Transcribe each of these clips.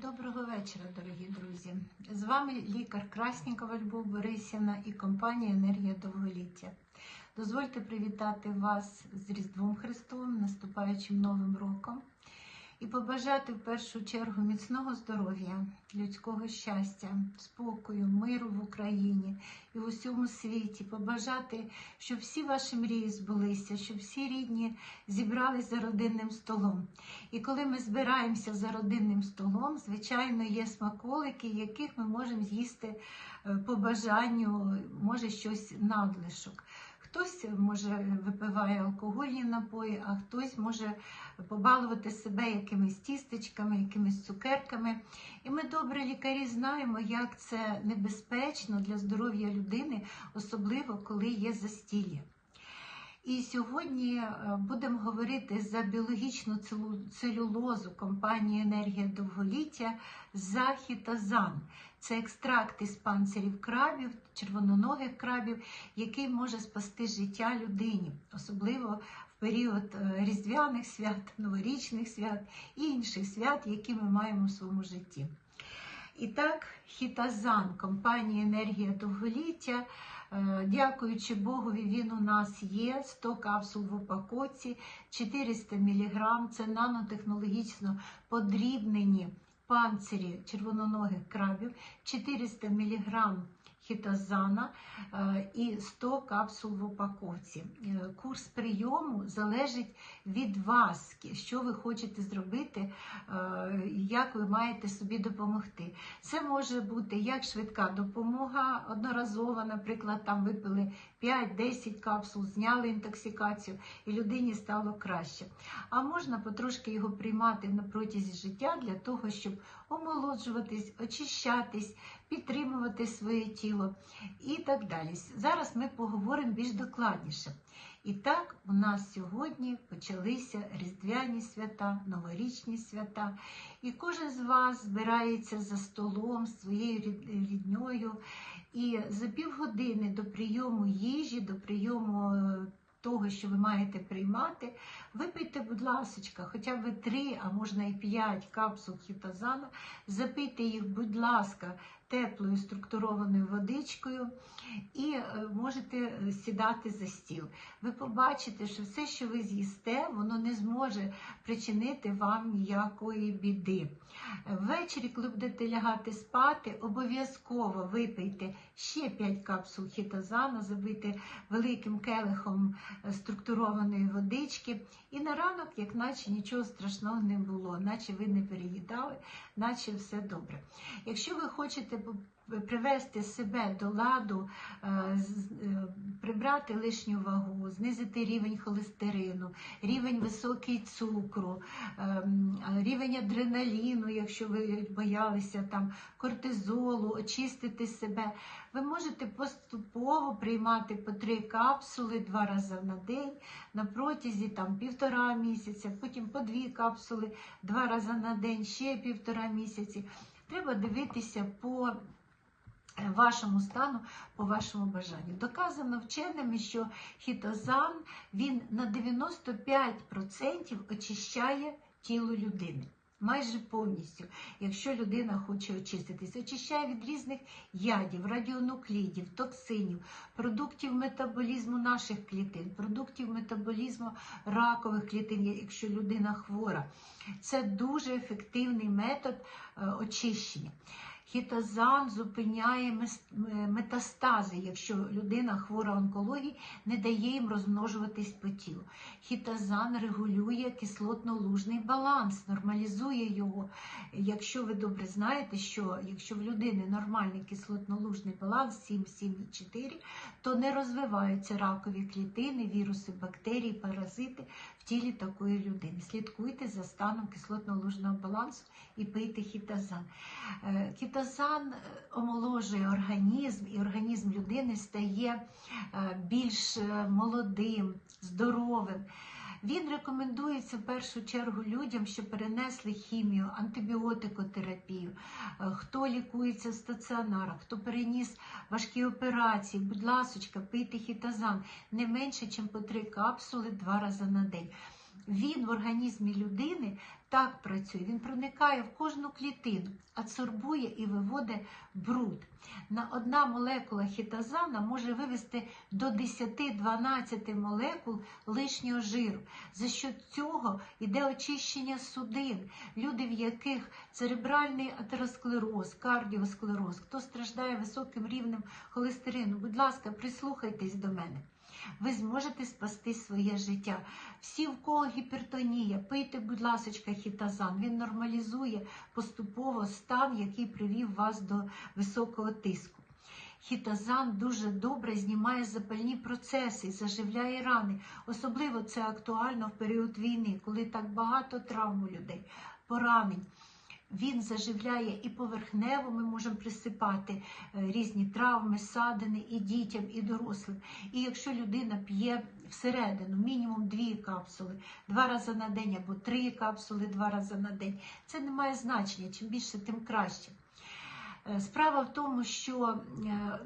Доброго вечора, дорогі друзі. З вами лікар Краснікова Любов Борисівна і компанія Енергія Довголіття. Дозвольте привітати вас з Різдвом Христовим, наступаючим Новим роком, і побажати в першу чергу міцного здоров'я, людського щастя, спокою, миру в Україні і в усьому світі. Побажати, щоб всі ваші мрії збулися, щоб всі рідні зібрались за родинним столом. І коли ми збираємося за родинним столом, звичайно, є смаколики, яких ми можемо з'їсти е, по бажанню, може щось надлишок. Хтось може випиває алкогольні напої, а хтось може побалувати себе якимись тістечками, якимись цукерками. І ми добре лікарі знаємо, як це небезпечно для здоров'я людини, особливо коли є застілля. І сьогодні е, будемо говорити за біологічну целюлозу компанії Енергія довголіття Захітазан. Це екстракт із панцирів крабів, червононогих крабів, який може спасти життя людині, особливо в період е, різдвяних свят, новорічних свят і інших свят, які ми маємо в своєму житті. І так, хітазан компанії Енергія довголіття. Е, Дякуючи Богові, він у нас є. 100 капсул в упаковці, 400 мг. Це нанотехнологічно подрібнені панцирі червононогих крабів, 400 мг хітозана е, і 100 капсул в упаковці. Е, Курс прийому залежить від вас, що ви хочете зробити, е, як ви маєте собі допомогти. Це може бути як швидка допомога одноразова, наприклад, там випили 5-10 капсул, зняли інтоксикацію і людині стало краще. А можна потрошки його приймати на протязі життя для того, щоб омолоджуватись, очищатись, підтримувати своє тіло і так далі. Зараз ми поговоримо більш докладніше. І так, у нас сьогодні почалися різдвяні свята, новорічні свята, і кожен з вас збирається за столом своєю рідньою. І за півгодини до прийому їжі, до прийому е, того, що ви маєте приймати, випийте, будь ласка, хоча б три, а можна і п'ять капсул хітозана, запийте їх, будь ласка, теплою структурованою водичкою і е, можете сідати за стіл. Ви побачите, що все, що ви з'їсте, воно не зможе причинити вам ніякої біди. Ввечері, коли будете лягати спати, обов'язково випийте ще 5 капсул хітозану, забийте великим келихом е, структурованої водички. І на ранок, як наче нічого страшного не було, наче ви не переїдали, наче все добре. Якщо ви хочете привести себе до ладу, е, е, прибрати лишню вагу, знизити рівень холестерину, рівень високий цукру, ем, рівень адреналіну, якщо ви боялися там кортизолу, очистити себе, ви можете поступово приймати по три капсули два рази на день на протязі там півтора місяця, потім по дві капсули два рази на день, ще півтора місяці. Треба дивитися по е, вашому стану, по вашому бажанню. Доказано вченими, що хітозан він на 95% очищає тіло людини. Майже повністю, якщо людина хоче очиститись, очищає від різних ядів, радіонуклідів, токсинів, продуктів метаболізму наших клітин, продуктів метаболізму ракових клітин, якщо людина хвора. Це дуже ефективний метод е, очищення. Хітозан зупиняє метастази, якщо людина хвора онкології, не дає їм розмножуватись по тілу. Хітозан регулює кислотно-лужний баланс, нормалізує його. Якщо ви добре знаєте, що якщо в людини нормальний кислотно-лужний баланс 7-7,4, то не розвиваються ракові клітини, віруси, бактерії, паразити в тілі такої людини. Слідкуйте за станом кислотно-лужного балансу і пийте хітозан. Е, е, омоложує організм, і організм людини стає е, більш е, молодим, здоровим. Він рекомендується в першу чергу людям, що перенесли хімію, антибіотикотерапію, хто лікується в стаціонарах, хто переніс важкі операції. Будь ласочка, пийте хітозан не менше, ніж по три капсули два рази на день. Він в організмі людини так працює. Він проникає в кожну клітину, адсорбує і виводить бруд. На одна молекула хітозана може вивести до 10-12 молекул лишнього жиру. За що цього йде очищення судин, люди, в яких церебральний атеросклероз, кардіосклероз, хто страждає високим рівнем холестерину. Будь ласка, прислухайтесь до мене. Ви зможете спасти своє життя. Всі, в кого гіпертонія, пийте, будь ласка, хітазан. Він нормалізує поступово стан, який привів вас до високого тиску. Хітазан дуже добре знімає запальні процеси, заживляє рани. Особливо це актуально в період війни, коли так багато травм у людей, поранень. Він заживляє і поверхнево ми можемо присипати е, різні травми, садини і дітям, і дорослим. І якщо людина п'є всередину мінімум дві капсули, два рази на день або три капсули два рази на день, це не має значення. Чим більше, тим краще. Е, Справа в тому, що е,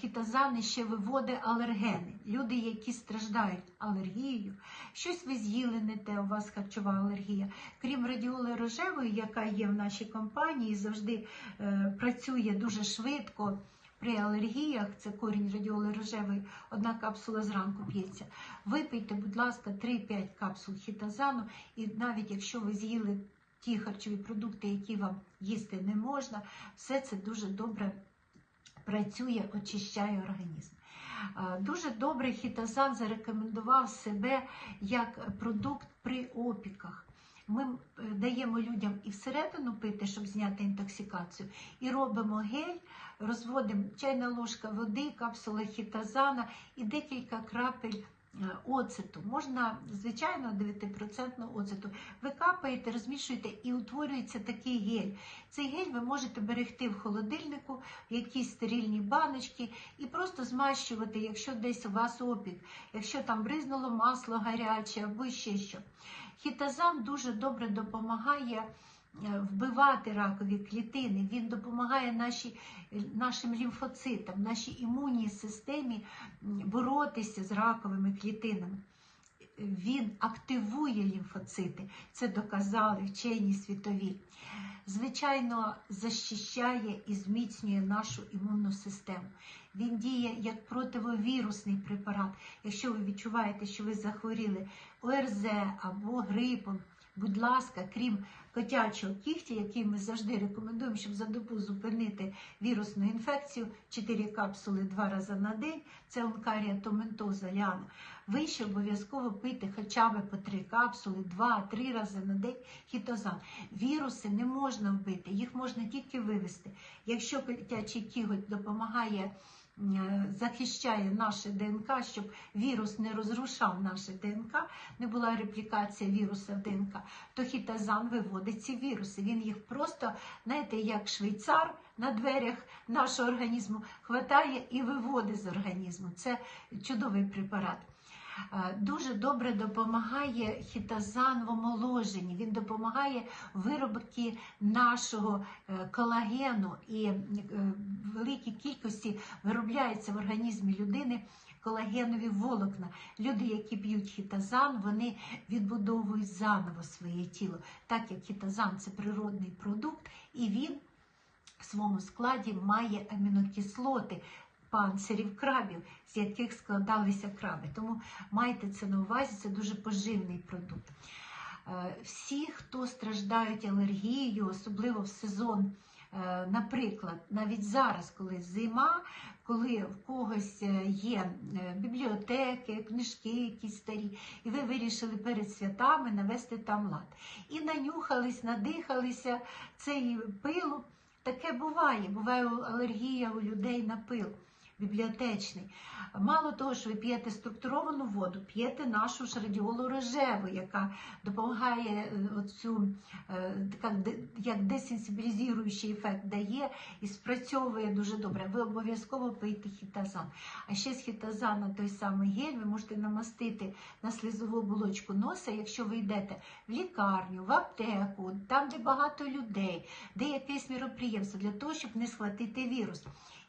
хітозани ще виводить алергени. Люди, які страждають алергією, щось ви з'їли не те, у вас харчова алергія. Крім радіоли рожевої, яка є в нашій компанії, завжди е, працює дуже швидко. При алергіях це корінь радіоли рожевої, одна капсула зранку п'ється. Випийте, будь ласка, 3-5 капсул хітозану, і навіть якщо ви з'їли ті харчові продукти, які вам їсти не можна, все це дуже добре працює, очищає організм. Е, Дуже добре хітозан зарекомендував себе як продукт при опіках. Ми е, даємо людям і всередину пити, щоб зняти інтоксикацію, і робимо гель, розводимо чайна ложка води, капсула хітозана і декілька крапель оцету. Можна, звичайно, 9% оцету. Ви капаєте, розмішуєте і утворюється такий гель. Цей гель ви можете берегти в холодильнику, якісь стерильні баночки, і просто змащувати, якщо десь у вас опік, якщо там бризнуло масло гаряче або ще що. Хітозан дуже добре допомагає е, вбивати ракові клітини, він допомагає нашій, нашим лімфоцитам, нашій імунній системі боротися з раковими клітинами. Він активує лімфоцити, це доказали вчені світові. Звичайно, захищає і зміцнює нашу імунну систему. Він діє як противовірусний препарат. Якщо ви відчуваєте, що ви захворіли ОРЗ або грипом, будь ласка, крім котячого кігтя, який ми завжди рекомендуємо, щоб за добу зупинити вірусну інфекцію, 4 капсули 2 рази на день, це онкарія томентоза ляна. Ви ще обов'язково пийте хоча б по 3 капсули 2-3 рази на день хітозан. Віруси не можна вбити, їх можна тільки вивести. Якщо котячий кіготь допомагає захищає наше ДНК, щоб вірус не розрушав наше ДНК, не була реплікація віруса в ДНК, то хітазан виводить ці віруси. Він їх просто, знаєте, як швейцар на дверях нашого організму хватає і виводить з організму. Це чудовий препарат. Е, Дуже добре допомагає хітозан в омоложенні. Він допомагає виробці нашого е, колагену і е, в великій кількості виробляється в організмі людини колагенові волокна. Люди, які п'ють хітозан, вони відбудовують заново своє тіло, так як хітозан це природний продукт, і він в своєму складі має амінокислоти. Панцирів крабів, з яких складалися краби. Тому майте це на увазі, це дуже поживний продукт. Е, Всі, хто страждають алергією, особливо в сезон, е, наприклад, навіть зараз, коли зима, коли в когось е, є бібліотеки, книжки якісь старі, і ви вирішили перед святами навести там лад. І нанюхались, надихалися цей пилу. Таке буває, буває алергія у людей на пил бібліотечний. Мало того, що ви п'єте структуровану воду, п'єте нашу ж радіолу рожеву, яка допомагає е, оцю, е, як десенсибілізуючий ефект дає і спрацьовує дуже добре. Ви обов'язково пийте хітазан. А ще з хітазана той самий гель ви можете намастити на слізову оболочку носа, якщо ви йдете в лікарню, в аптеку, там, де багато людей, де якесь міроприємство, для того, щоб не схватити вірус.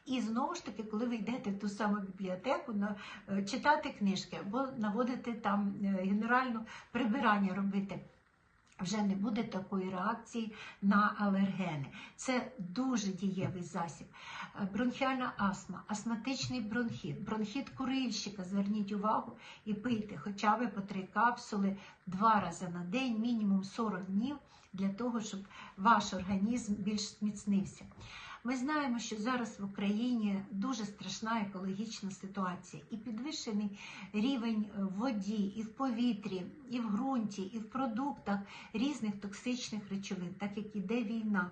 І знову ж таки, коли ви йдете в ту саму бібліотеку, е, читати книжки або наводити там е, генеральне прибирання робити. вже не буде такої реакції на алергени. Це дуже дієвий засіб. Е, Бронхіальна астма, астматичний бронхіт, бронхіт курильщика. Зверніть увагу і пийте хоча б по три капсули два рази на день, мінімум 40 днів, для того, щоб ваш організм більш зміцнився. Ми знаємо, що зараз в Україні дуже страшна екологічна ситуація, і підвищений рівень в воді, і в повітрі, і в ґрунті, і в продуктах різних токсичних речовин, так як іде війна.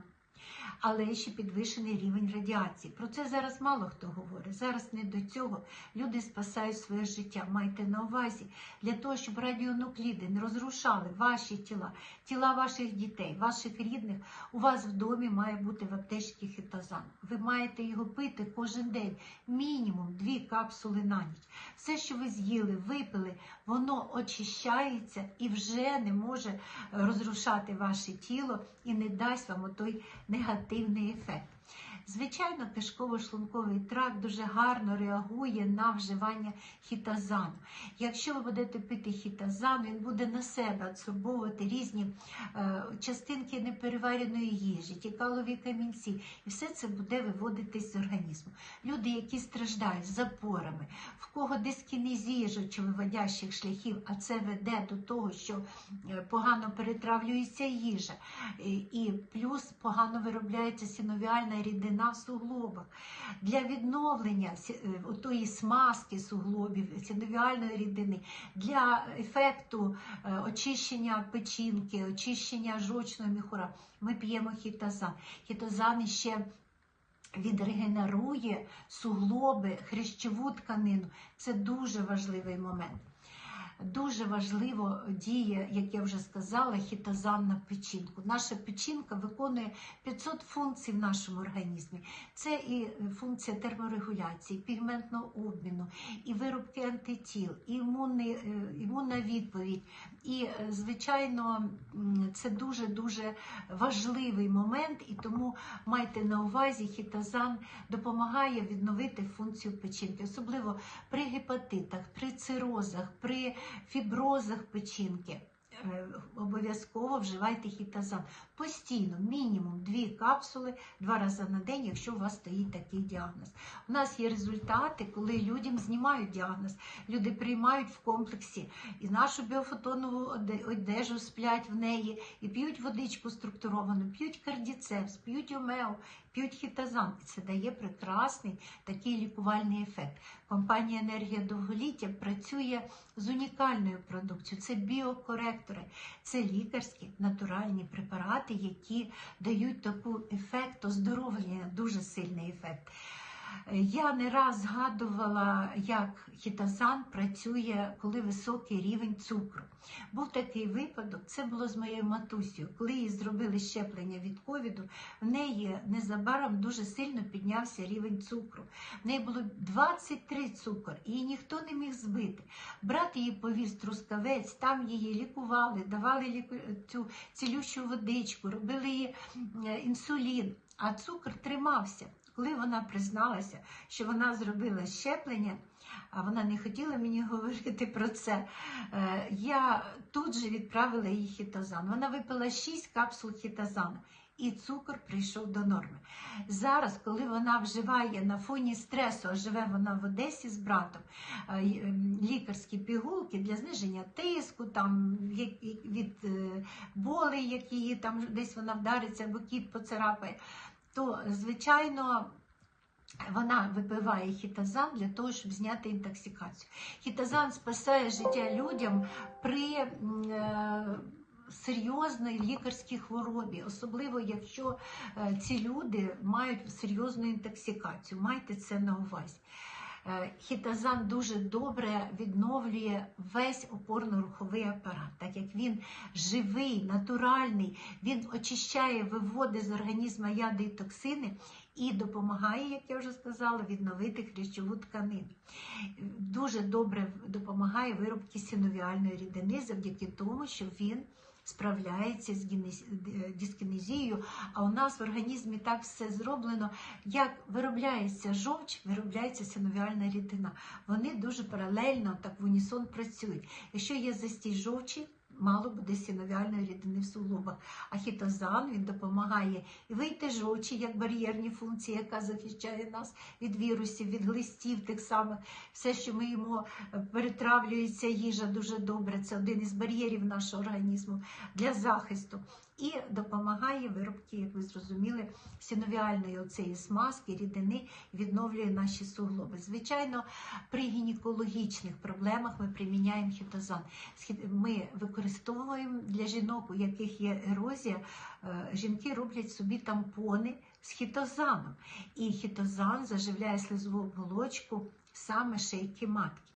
Але ще підвищений рівень радіації. Про це зараз мало хто говорить. Зараз не до цього. Люди спасають своє життя. Майте на увазі для того, щоб радіонукліди не розрушали ваші тіла, тіла ваших дітей, ваших рідних. У вас в домі має бути в аптечці хітозан. Ви маєте його пити кожен день, мінімум дві капсули на ніч. Все, що ви з'їли, випили, воно очищається і вже не може розрушати ваше тіло і не дасть вам той негативний ефект. Звичайно, кишково-шлунковий тракт дуже гарно реагує на вживання хітозану. Якщо ви будете пити хітозан, він буде на себе адсорбовувати різні е, частинки неперевареної їжі, ті калові камінці, і все це буде виводитись з організму. Люди, які страждають запорами, в кого дискінезія жовчовиводящих шляхів, а це веде до того, що е, погано перетравлюється їжа, і плюс погано виробляється синовіальна рідина в суглобах. Для відновлення е, тої смазки суглобів, синовіальної рідини, для ефекту е, очищення печінки, очищення жовчного міхура, ми п'ємо хітозан. Хітозан ще відрегенерує суглоби, хрящову тканину. Це дуже важливий момент. Дуже важливо діє, як я вже сказала, хітозан на печінку. Наша печінка виконує 500 функцій в нашому організмі. Це і функція терморегуляції, пігментного обміну, і виробки антитіл, і імунний, е, імунна відповідь. І, е, звичайно, це дуже-дуже важливий момент, і тому майте на увазі, хітозан допомагає відновити функцію печінки, особливо при гепатитах, при цирозах, при фіброзах печінки. Е, Обов'язково вживайте хітозан. Постійно, мінімум дві капсули два рази на день, якщо у вас стоїть такий діагноз. У нас є результати, коли людям знімають діагноз, люди приймають в комплексі і нашу біофотонову одежу сплять в неї, і п'ють водичку структуровану, п'ють кардіцепс, п'ють омео, п'ють хітозан. І це дає прекрасний такий лікувальний ефект. Компанія Енергія довголіття працює з унікальною продукцією. Це біокоректори, це лікарські натуральні препарати, які дають таку ефект оздоровлення, дуже сильний ефект. Я не раз згадувала, як хітозан працює, коли високий рівень цукру. Був такий випадок, це було з моєю матусею. Коли їй зробили щеплення від ковіду, в неї незабаром дуже сильно піднявся рівень цукру. В неї було 23 цукор, і її ніхто не міг збити. Брат її повіз трускавець, там її лікували, давали ліку... цю цілющу водичку, робили е, інсулін, а цукор тримався. Коли вона призналася, що вона зробила щеплення, а вона не хотіла мені говорити про це, е, я тут же відправила їй хітозан. Вона випила 6 капсул хітозану. І цукор прийшов до норми. Зараз, коли вона вживає на фоні стресу, а живе вона в Одесі з братом, е, ем, лікарські пігулки для зниження тиску, там від е, болей, які її там десь вона вдариться, або кіт поцарапає, то звичайно. Вона випиває хітозан для того, щоб зняти інтоксикацію. Хітозан спасає життя людям при е, серйозній лікарській хворобі, особливо якщо е, ці люди мають серйозну інтоксикацію. Майте це на увазі. Е, Хітозан дуже добре відновлює весь опорно-руховий апарат, так як він живий, натуральний, він очищає, виводить з організму яди і токсини і допомагає, як я вже сказала, відновити хрящову тканину. Дуже добре допомагає виробці синовіальної рідини завдяки тому, що він справляється з гінез- дискінезією, а у нас в організмі так все зроблено, як виробляється жовч, виробляється синовіальна рідина. Вони дуже паралельно, так в унісон працюють. Якщо є застій жовчі, мало буде синовіальної рідини в суглобах. А хітозан він допомагає вийти жовчі, як бар'єрні функції, яка захищає нас від вірусів, від глистів тих самих. Все, що ми їмо, е, перетравлюється їжа дуже добре. Це один із бар'єрів нашого організму для захисту. І допомагає виробки, як ви зрозуміли, синовіальної оцеї смазки, рідини, відновлює наші суглоби. Звичайно, при гінекологічних проблемах ми приміняємо хітозан. Ми використовуємо для жінок, у яких є ерозія, е, жінки роблять собі тампони з хітозаном. І хітозан заживляє слизову оболочку саме шийки матки.